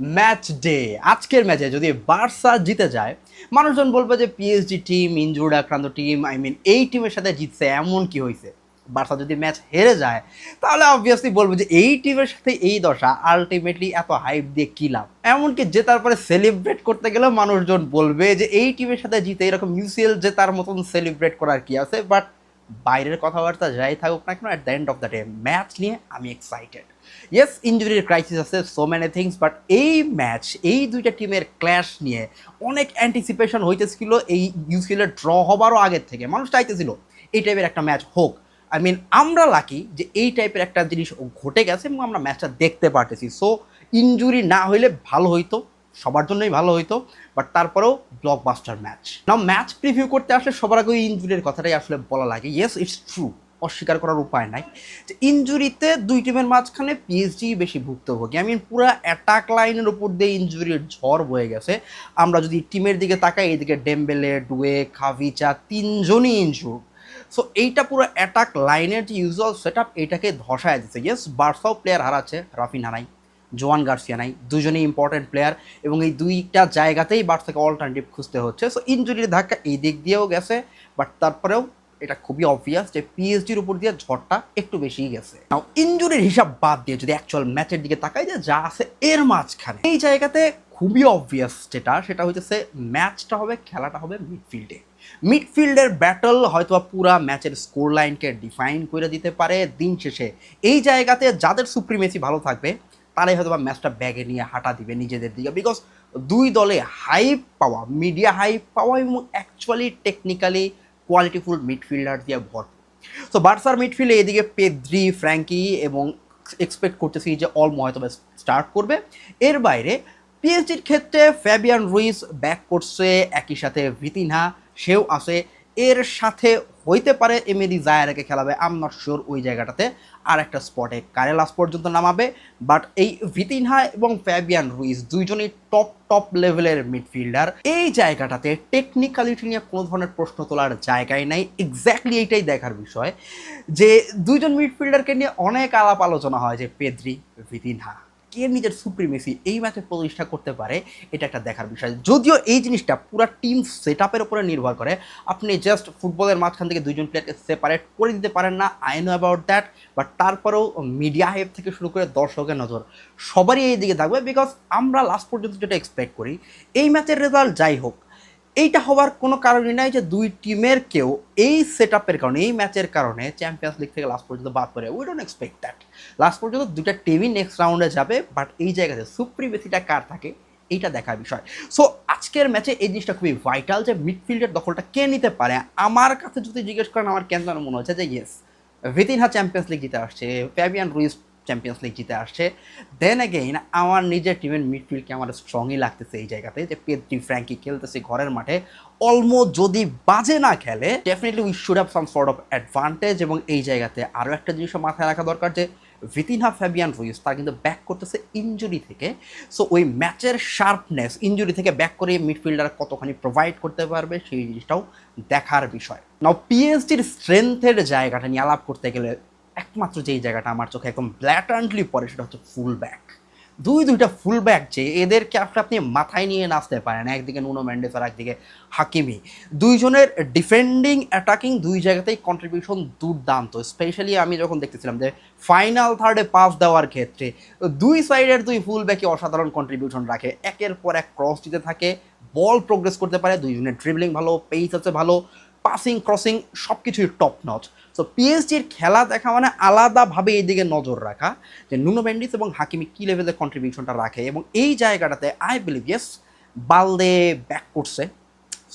Match day আজকের ম্যাচে যদি বার্সা জিতে যায়, মানুষজন বলবে যে পিএসজি টিম ইনজুর্ড আক্রান্ত টিম আই মিন এই টিমের সাথে জিতছে, এমন কি হয়েছে বার্সা যদি ম্যাচ হেরে যায়, তাহলে অবভিয়াসলি বলব যে এই টিমের সাথে এই দশা আলটিমেটলি এত হাইপ দিয়ে কী লাভ? এমনকি জেতার পরে সেলিব্রেট করতে গেলেও মানুষজন বলবে যে এই টিমের সাথে জিতে, এরকম ইউসিএল জেতার মতন সেলিব্রেট করার কি আছে? বাট বাইরের কথাবার্তা যাই থাকুক না কেন at the end of the day match নিয়ে আমি এক্সাইটেড ইয়েস ইঞ্জুরির ক্রাইসিস আছে সো মেনি থিংস বাট এই ম্যাচ এই দুইটা টিমের ক্ল্যাশ নিয়ে অনেক অ্যান্টিসিপেশন হইতেছিল, এই ইউসিএলের ড্র হবারও আগের থেকে। মানুষ চাইতেছিল, এই টাইপের একটা ম্যাচ হোক। আই মিন আমরা লাকি যে এই টাইপের একটা জিনিস ঘটে গেছে এবং আমরা ম্যাচটা দেখতে পারতেছি। সো ইনজুরি না হইলে ভালো হইতো। সবার জন্যই ভালো হইতো বাট তারপরেও ব্লকবাস্টার ম্যাচ না ম্যাচ প্রিভিউ করতে আসলে সবার আগে ইনজুরির কথাটাই আসলে বলা লাগে। ইয়েস ইটস ট্রু অস্বীকার করার উপায় নাই। যে ইনজুরিতে দুই টিমের মাঝখানে পিএসজি বেশি ভুক্তভোগী। আই মিন পুরো অ্যাটাক লাইনের উপর দিয়ে ইনজুরির ঝড় বয়ে গেছে। আমরা যদি টিমের দিকে তাকাই এইদিকে ডেম্বেলে ডুয়ে খাভিচা তিনজনই ইনজুর সো এইটা পুরো অ্যাটাক লাইনের যে ইউজুয়াল সেট আপ এটাকে ধসায় দিচ্ছে ইয়েস বার্সাও প্লেয়ার হারাচ্ছে রাফিনা নাই। জোয়ান গার্সিয়া নাই, দুজনেই ইম্পর্টেন্ট প্লেয়ার এবং এই দুইটা জায়গাতেই বার্সাকে অল্টারনেটিভ খুঁজতে হচ্ছে। সো ইনজুরির ধাক্কা এই দিক দিয়েও গেছে বাট তারপরেও এটা খুবই অবভিয়াস যে পিএসজির উপর দিয়ে ঝড়টা একটু বেশিই গেছে। নাও ইনজুরির হিসাব বাদ দিয়ে যদি অ্যাকচুয়াল ম্যাচের দিকে তাকাই যে যা আছে এর মাঝখানে, এই জায়গাতে খুবই অবভিয়াস যেটা, সেটা হইতেছে ম্যাচটা হবে, খেলাটা হবে মিডফিল্ডে মিডফিল্ডের ব্যাটল হয়তো পুরা ম্যাচের স্কোর লাইনকে ডিফাইন করে দিতে পারে দিন শেষে। এই জায়গাতে যাদের সুপ্রিমেসি ভালো থাকবে তারাই হয়তো বা ম্যাচটা ব্যাগে নিয়ে হাঁটা দিবে নিজেদের দিকে। বিকজ দুই দলে হাইপ পাওয়া মিডিয়া হাইপ পাওয়া এবং অ্যাকচুয়ালি টেকনিক্যালি কোয়ালিটিফুল মিডফিল্ডার দিয়ে ভরপুর। সো বার্সার মিডফিল্ডে এদিকে পেদ্রি ফ্র্যাঙ্কি এবং এক্সপেক্ট করতেছি যে অলম হয়তো স্টার্ট করবে। এর বাইরে পিএসজির ক্ষেত্রে ফ্যাবিয়ান রুইস ব্যাক করছে, একই সাথে ভিতিনহা সেও আছে। এর সাথে হইতে পারে এমেরি জায়ারাকে খেলাবে আম নট শিওর ওই জায়গাটাতে। আর একটা স্পটে কারেলাস পর্যন্ত নামাবে বাট এই ভিতিনহা এবং ফ্যাবিয়ান রুইস দুইজনই টপ টপ লেভেলের মিডফিল্ডার এই জায়গাটাতে টেকনিক্যালিটি নিয়ে কোনো ধরনের প্রশ্ন তোলার জায়গায় নাই। এক্স্যাক্টলি এইটাই দেখার বিষয় যে দুইজন মিডফিল্ডারকে নিয়ে অনেক আলাপ আলোচনা হয় যে পেদ্রি, ভিতিনহা। কে নিজের সুপ্রিমেসি এই ম্যাচে প্রতিষ্ঠা করতে পারে, এটা একটা দেখার বিষয়। যদিও এই জিনিসটা পুরো টিম সেট আপের উপরে নির্ভর করে, আপনি জাস্ট ফুটবলের মাঝখান থেকে দুজন প্লেয়ারকে সেপারেট করে দিতে পারেন না I know about that but তারপরেও মিডিয়া হাইপ থেকে শুরু করে দর্শকের নজর সবারই এই দিকে থাকবে বিকজ আমরা লাস্ট পর্যন্ত যেটা এক্সপেক্ট করি, এই ম্যাচের রেজাল্ট যাই হোক এইটা হওয়ার কোনো কারণই নাই যে দুই টিমের কেউ এই সেট আপের কারণে, এই ম্যাচের কারণে চ্যাম্পিয়ন্স লিগ থেকে লাস্ট পর্যন্ত বাদ পড়ে। We don't expect that last পর্যন্ত দুটা টিমই নেক্সট রাউন্ডে যাবে বাট এই জায়গাতে সুপ্রিমেসিটা কার থাকে, এইটা দেখার বিষয়। সো আজকের ম্যাচে এই জিনিসটা খুবই ভাইটাল যে মিডফিল্ডের দখলটা কে নিতে পারে। আমার কাছে যদি জিজ্ঞেস করেন, আমার কেন মনে হচ্ছে যে ইয়েস ভিতিনহা চ্যাম্পিয়ন্স লিগ জিতে আসছে ফ্যাবিয়ান রুইস চ্যাম্পিয়ন্স লিগ জিতে আসছে। দেন অ্যাগেইন আমার নিজের টিমের মিডফিল্ডকে আমার স্ট্রংই লাগতেছে এই জায়গাতে যে পেদ্রি ফ্র্যাঙ্কি খেলতেছে ঘরের মাঠে। অলমো যদি বাজে না খেলে definitely we should have some sort of advantage এবং এই জায়গাতে আরও একটা জিনিসও মাথায় রাখা দরকার যে ভিতিনহা ফ্যাবিয়ান রুইস তার কিন্তু ব্যাক করতেছে ইঞ্জুরি থেকে। সো ওই ম্যাচের শার্পনেস ইঞ্জুরি থেকে ব্যাক করে মিডফিল্ডার কতখানি প্রোভাইড করতে পারবে সেই জিনিসটাও দেখার বিষয়। নাও পিএসডির স্ট্রেংথের জায়গাটা নিয়ে আলাপ করতে গেলে একমাত্র যেই জায়গাটা আমার চোখে একদম ব্ল্যাটান্টলি পড়ে সেটা হচ্ছে ফুল ব্যাক দুই দুইটা ফুল ব্যাক যে এদেরকে আসলে আপনি মাথায় নিয়ে নাচতে পারেন একদিকে নুনো ম্যান্ডেস আর একদিকে হাকিমি দুইজনের ডিফেন্ডিং অ্যাটাকিং দুই জায়গাতেই কন্ট্রিবিউশন দুর্দান্ত। স্পেশালি আমি যখন দেখতেছিলাম যে ফাইনাল থার্ডে পাস দেওয়ার ক্ষেত্রে দুই সাইডের দুই ফুল ব্যাকে অসাধারণ কন্ট্রিবিউশন রাখে। একের পর এক ক্রস দিতে থাকে বল প্রোগ্রেস করতে পারে, দুইজনের ড্রিবলিং ভালো পেস আছে ভালো পাসিং ক্রসিং সব কিছুই টপ নচ সো পিএসজির খেলা দেখা মানে আলাদাভাবে এই দিকে নজর রাখা, যে নুনো ব্যান্ডিস এবং হাকিমি কী লেভেলের কন্ট্রিবিউশনটা রাখে এবং এই জায়গাটাতে I believe yes Balde back করছে।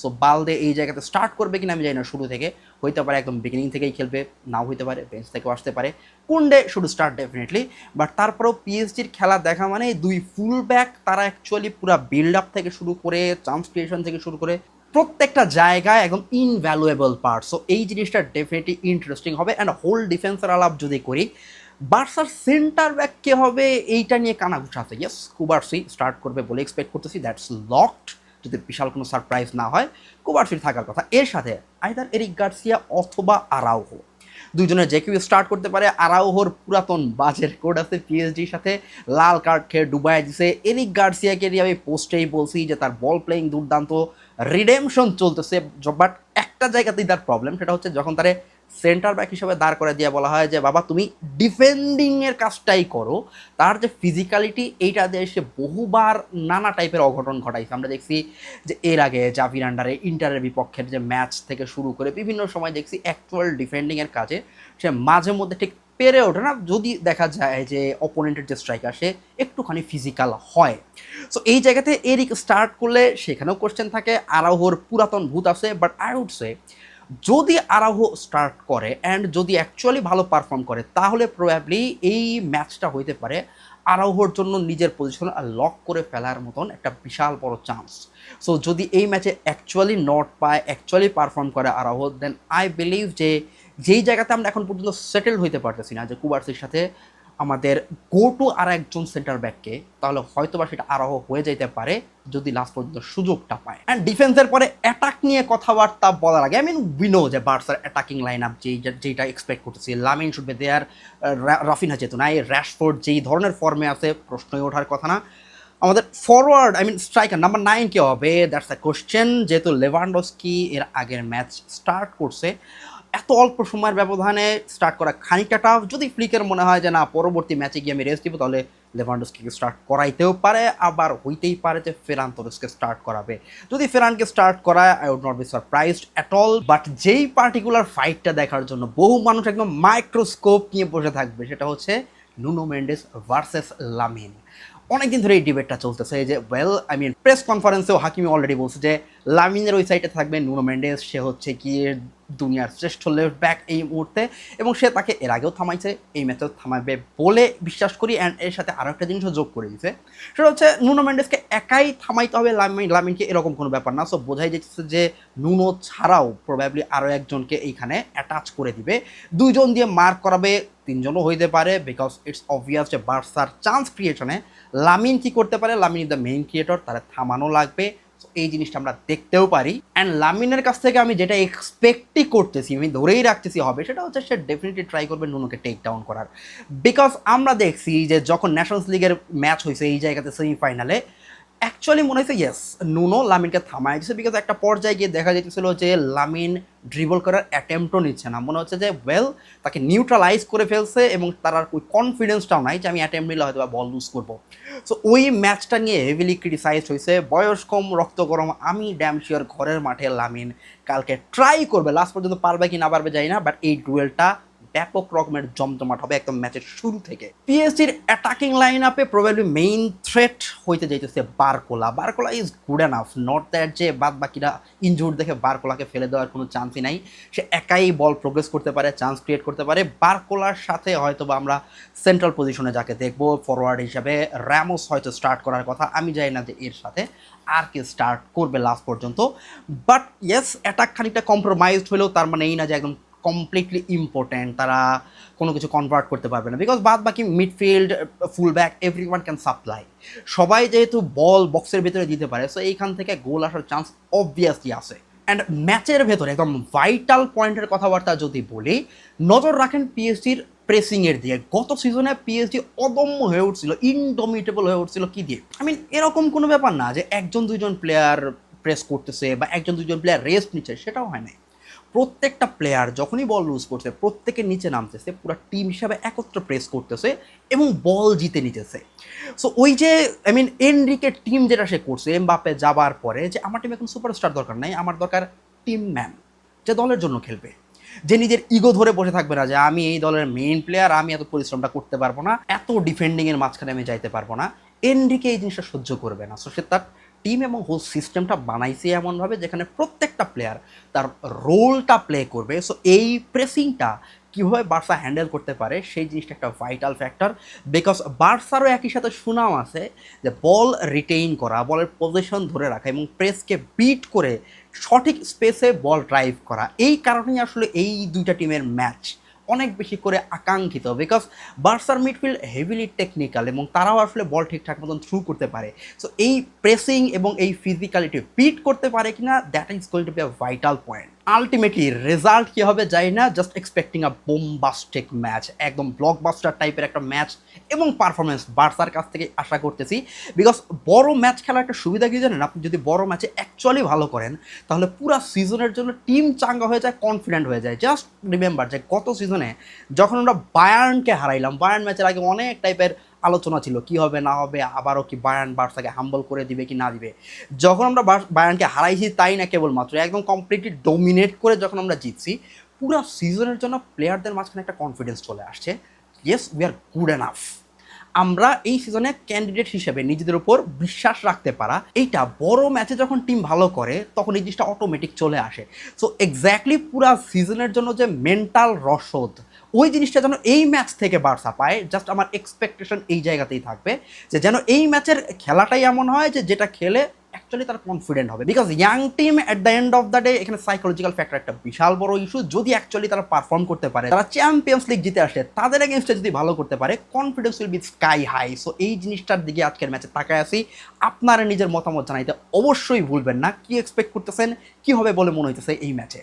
সো বালদে এই জায়গাতে স্টার্ট করবে কিনা আমি জানি না, শুরু থেকে। হইতে পারে একদম বিগিনিং থেকেই খেলবে, নাও হইতে পারে বেঞ্চ থেকেও আসতে পারে। কোনডে শুধু স্টার্ট ডেফিনেটলি বাট তারপরেও পিএসজির খেলা দেখা মানে দুই ফুল ব্যাক তারা অ্যাকচুয়ালি পুরো বিল্ড আপ থেকে শুরু করে চান্স ক্রিয়েশন থেকে শুরু করে প্রত্যেকটা জায়গায় একদম ইনভ্যালুয়েবল পার্ট সো এই জিনিসটা ডেফিনেটলি ইন্টারেস্টিং হবে। অ্যান্ড হোল ডিফেন্সের আলাপ যদি করি, বার্সার সেন্টার ব্যাক কে হবে, এইটা নিয়ে কানাঘুষা আছে ইয়েস কুবার্সি স্টার্ট করবে বলে এক্সপেক্ট করতেছি। দ্যাটস লকড যদি বিশাল কোনো সারপ্রাইজ না হয়, কুবার্সির থাকার কথা। এর সাথে আইদার এরিক গার্সিয়া অথবা আরাউহো। দুজনের যে কেউ স্টার্ট করতে পারে। আরাওহর পুরাতন বাজের কোড আছে পিএসডির সাথে। লাল কার্ড খেয়ে ডুবাই দিছে। এরিক গার্সিয়াকে নিয়ে আমি পোস্টেই বলছি যে তার বল প্লেয়িং দুর্দান্ত। রিডেমশন চলতেছে বাট একটা জায়গাতেই তার প্রবলেম সেটা হচ্ছে যখন তারে সেন্টার ব্যাক হিসেবে দাঁড় করে দিয়ে বলা হয় যে, বাবা, তুমি ডিফেন্ডিং এর কাজটাই করো। তার যে ফিজিক্যালিটি এইটা দিয়ে সে বহুবার নানা টাইপের অঘটন ঘটাইছে। আমরা দেখছি যে, এর আগে জাভির আন্ডারে ইন্টারের বিপক্ষের যে ম্যাচ থেকে শুরু করে বিভিন্ন সময় দেখছি অ্যাকচুয়াল ডিফেন্ডিং এর কাজে সে মাঝে মধ্যে ঠিক পেরে ওঠে না। যদি দেখা যায় যে অপোনেন্টের যে স্ট্রাইকার সে একটুখানি ফিজিক্যাল হয়। সো এই জায়গাতে এরিক স্টার্ট করলে সেখানেও কোশ্চেন থাকে। আরাহোর পুরাতন ভূত আছে বাট আই উড সে যদি আরাহো স্টার্ট করে অ্যান্ড যদি অ্যাকচুয়ালি ভালো পারফর্ম করে, তাহলে প্রবাবলি এই ম্যাচটা হইতে পারে আরাহোর জন্য নিজের পজিশন লক করে ফেলার মতন একটা বিশাল বড় চান্স সো যদি এই ম্যাচে অ্যাকচুয়ালি নট পায় অ্যাকচুয়ালি পারফর্ম করে আরাহো দেন আই বিলিভ যে, যেই জায়গাতে আমরা এখন পর্যন্ত সেটেল হইতে পারতেছি না, যে কুবার্সির সাথে আমাদের গো টু আর একজন সেন্টার ব্যাককে তাহলে হয়তো বা সেটা আরোহ হয়ে যেতে পারে যদি লাস্ট পর্যন্ত সুযোগটা পায়। অ্যান্ড ডিফেন্সের পরে অ্যাটাক নিয়ে কথাবার্তা বলার আগে আই মিন উইনো যে বার্সার অ্যাটাকিং লাইন আপ যেই যেটা এক্সপেক্ট করতেছি। Lamine should be there Raphinha এই র্যাশফোর্ড যেই ধরনের ফর্মে আছে, প্রশ্নই ওঠার কথা না। আমাদের forward I mean striker number nine কে হবে দ্যাটস আ কোশ্চেন যেহেতু লেভানডস্কি এর আগের ম্যাচ স্টার্ট করছে এত অল্প সময়ের ব্যবধানে স্টার্ট করা খানিকটা টাফ যদি ফ্লিকের মনে হয় যে না, পরবর্তী ম্যাচে গিয়ে আমি রেস্ট দিব, তাহলে লেভানডস্কিকে স্টার্ট করাইতেও পারে, আবার হইতেই পারে যে ফেরান তোরেসকে স্টার্ট করাবে। যদি ফেরানকে স্টার্ট করায় I would not be surprised at all but যেই পার্টিকুলার ফাইটটা দেখার জন্য বহু মানুষ একদম মাইক্রোস্কোপ নিয়ে বসে থাকবে, সেটা হচ্ছে নুনো মেন্ডেস ভার্সেস লামিন অনেকদিন ধরে এই ডিবেটটা চলতেছে যে ওয়েল আই মিন প্রেস কনফারেন্সেও হাকিমি অলরেডি বলছে যে লামিনের ওই সাইডে থাকবে নুনো মেন্ডেস সে হচ্ছে কি দুনিয়ার শ্রেষ্ঠ লেফট ব্যাক এই মুহূর্তে এবং সে তাকে এর আগেও থামাইছে, এই ম্যাচেও থামাবে বলে বিশ্বাস করি অ্যান্ড এর সাথে আরও একটা জিনিসও যোগ করে দিয়েছে। সেটা হচ্ছে নুনো মেন্ডেসকে একাই থামাইতে হবে লামিন, লামিনকে এরকম কোনো ব্যাপার না। সো বোঝাই যাচ্ছে যে নুনো ছাড়াও প্রবাবলি আরও একজনকে এইখানে অ্যাটাচ করে দিবে। দুইজন দিয়ে মার্ক করাবে, তিনজনও হইতে পারে বিকজ ইটস অবভিয়াস যে বার্সার চান্স ক্রিয়েশনে লামিন কি করতে পারে? Lamine is the main creator তারা থামানো লাগবে। এই জিনিসটা আমরা দেখতেও পারি। অ্যান্ড লামিনের কাছ থেকে আমি যেটা এক্সপেক্টই করতেছি, আমি ধরেই রাখতেছি হবে, সেটা হচ্ছে সে ডেফিনেটলি ট্রাই করবে নুনুকে টেক ডাউন করার। বিকজ আমরা দেখছি যে যখন ন্যাশনালস লিগের ম্যাচ হয়েছে এই জায়গাতে সেমিফাইনালে অ্যাকচুয়ালি মনে হয়েছে ইয়েস নুনো লামিনকে থামাই দিচ্ছে বিকজ একটা পর্যায়ে গিয়ে দেখা যেতেছিল যে লামিন ড্রিবল করার অ্যাটেম্পটও নিচ্ছে না। মনে হচ্ছে যে ওয়েল তাকে নিউট্রালাইজ করে ফেলছে এবং তার আর ওই কনফিডেন্সটাও নাই যে আমি অ্যাটেম্প নিলে হয়তো বল লুজ করব। সো ওই ম্যাচটা নিয়ে হেভিলি ক্রিটিসাইজ হয়েছে বয়স কম, রক্ত গরম, আমি ড্যাম শিওর ঘরের মাঠে লামিন কালকে ট্রাই করবে। লাস্ট পর্যন্ত পারবে কি না পারবে যাই না বাট এই ডুয়েলটা ব্যাপক রকমের জমজমাট হবে একদম ম্যাচের শুরু থেকে। পিএসজির অ্যাটাকিং লাইন আপে প্রবাবলি মেইন থ্রেট হইতে যাইতেছে Barcola. Barcola is good enough not that যে বাদ বাকিরা ইনজুর দেখে বারকোলাকে ফেলে দেওয়ার কোনো চান্সই নাই। সে একাই বল প্রোগ্রেস করতে পারে চান্স ক্রিয়েট করতে পারে। বারকোলার সাথে হয়তো বা আমরা সেন্ট্রাল পজিশনে যাকে দেখব ফরওয়ার্ড হিসাবে র্যামোস হয়তো স্টার্ট করার কথা, আমি জানি না যে এর সাথে আর কে স্টার্ট করবে লাস্ট পর্যন্ত। বাট ইয়েস অ্যাটাক খানিকটা কম্প্রোমাইজড হলেও তার মানে এই না যে একদম কমপ্লিটলি ইম্পর্ট্যান্ট তারা কোনো কিছু কনভার্ট করতে পারবে না। বিকজ বাদ বাকি midfield full back every one can supply সবাই যেহেতু বল বক্সের ভিতরে দিতে পারে সো এইখান থেকে গোল আসার চান্স অবভিয়াসলি আছে। অ্যান্ড ম্যাচের ভেতরে, একদম ভাইটাল পয়েন্টের কথাবার্তা যদি বলি, নজর রাখেন পিএসজির প্রেসিংয়ের দিকে। গত সিজনে পিএসজি অদম্য হয়ে উঠছিল ইনডমিটেবল হয়ে উঠছিল কি দিয়ে? আই মিন এরকম কোনো ব্যাপার না যে একজন দুইজন প্লেয়ার প্রেস করতেছে বা একজন দুইজন প্লেয়ার রেস্ট নিচ্ছে, সেটাও হয় নাই। প্রত্যেকটা প্লেয়ার যখনই বল লুজ করছে, প্রত্যেকের নিচে নামতেছে, পুরো টিম হিসাবে একত্র প্রেস করতেছে এবং বল জিতে নিতেছে। সো ওই যে আই মিন এনরিকের টিম যেটা সে করছে এম এমবাপে যাবার পরে যে আমার টিম এখন সুপারস্টার দরকার নাই, আমার দরকার টিম ম্যান যে দলের জন্য খেলবে। যে নিজের ইগো ধরে বসে থাকবে না যে আমি এই দলের মেইন প্লেয়ার আমি এত পরিশ্রমটা করতে পারব না, এত ডিফেন্ডিংয়ের মাঝখানে আমি যাইতে পারব না। এনরিকে এই জিনিসটা সহ্য করবে না। সো সে তার টিম এবং হোল সিস্টেমটা বানাইছে এমনভাবে যেখানে প্রত্যেকটা প্লেয়ার তার রোলটা প্লে করবে। সো এই প্রেসিংটা কীভাবে বার্সা হ্যান্ডেল করতে পারে, সেই জিনিসটা একটা ভাইটাল ফ্যাক্টর বিকজ বার্সারও একই সাথে সুনাম আছে যে বল রিটেইন করা বলের পজিশন ধরে রাখা এবং প্রেসকে বিট করে সঠিক স্পেসে বল ড্রাইভ করা। এই কারণেই আসলে এই দুইটা টিমের ম্যাচ অনেক বেশি করে আকাঙ্ক্ষিত বিকজ বার্সার মিডফিল্ড হেভিলি টেকনিক্যাল এবং তারাও আসলে বল ঠিকঠাক মতন থ্রু করতে পারে। সো এই প্রেসিং এবং এই ফিজিক্যালিটি পিট করতে পারে কিনা that is going to be a vital point ultimately result কি হবে যাই না just expecting a bombastic match একদম ব্লকবাস্টার টাইপের একটা ম্যাচ এবং পারফরমেন্স বার্সার কাছ থেকে আশা করতেছি। বিকজ বড় ম্যাচ খেলার একটা সুবিধা কি জানেন? আপনি যদি বড় ম্যাচে অ্যাকচুয়ালি ভালো করেন, তাহলে পুরো সিজনের জন্য টিম চাঙ্গা হয়ে যায় কনফিডেন্ট হয়ে যায়। জাস্ট রিমেম্বার যে গত সিজনে যখন আমরা বায়ার্নকে হারাইলাম বায়ার্ন ম্যাচের আগে অনেক টাইপের আলোচনা ছিল, কি হবে, না হবে, আবারও কি বায়ান বার্সাকে হাম্বল করে দিবে কি না দিবে। যখন আমরা বায়ার্নকে হারাইছি তাই না কেবলমাত্র, একদম কমপ্লিটলি ডোমিনেট করে যখন আমরা জিতছি, পুরো সিজনের জন্য প্লেয়ারদের মাঝখানে একটা কনফিডেন্স চলে আসছে yes we are good enough আমরা এই সিজনে ক্যান্ডিডেট হিসেবে নিজেদের উপর বিশ্বাস রাখতে পারা, এইটা বড় ম্যাচে যখন টিম ভালো করে, তখন এই জিনিসটা অটোমেটিক চলে আসে। সো এক্স্যাক্টলি পুরো সিজনের জন্য যে মেন্টাল রসদ ওই জিনিসটা যেন এই ম্যাচ থেকে বার্সা পায় জাস্ট আমার এক্সপেকটেশন এই জায়গাতেই থাকবে যে যেন এই ম্যাচের খেলাটাই এমন হয় যে যেটা খেলে অ্যাকচুয়ালি তারা কনফিডেন্ট হবে। Because young team at the end of the day এখানে সাইকোলজিক্যাল ফ্যাক্টর একটা বিশাল বড় ইস্যু যদি অ্যাকচুয়ালি তারা পারফর্ম করতে পারে, তারা চ্যাম্পিয়ন্স লিগ জিতে আসে, তাদের এগেনস্টে যদি ভালো করতে পারে confidence will be sky high so এই জিনিসটার দিকে আজকের ম্যাচে তাকায় আসি। আপনারা নিজের মতামত জানাইতে অবশ্যই ভুলবেন না। কি এক্সপেক্ট করতেছেন, কি হবে বলে মনে হইতেছে এই ম্যাচে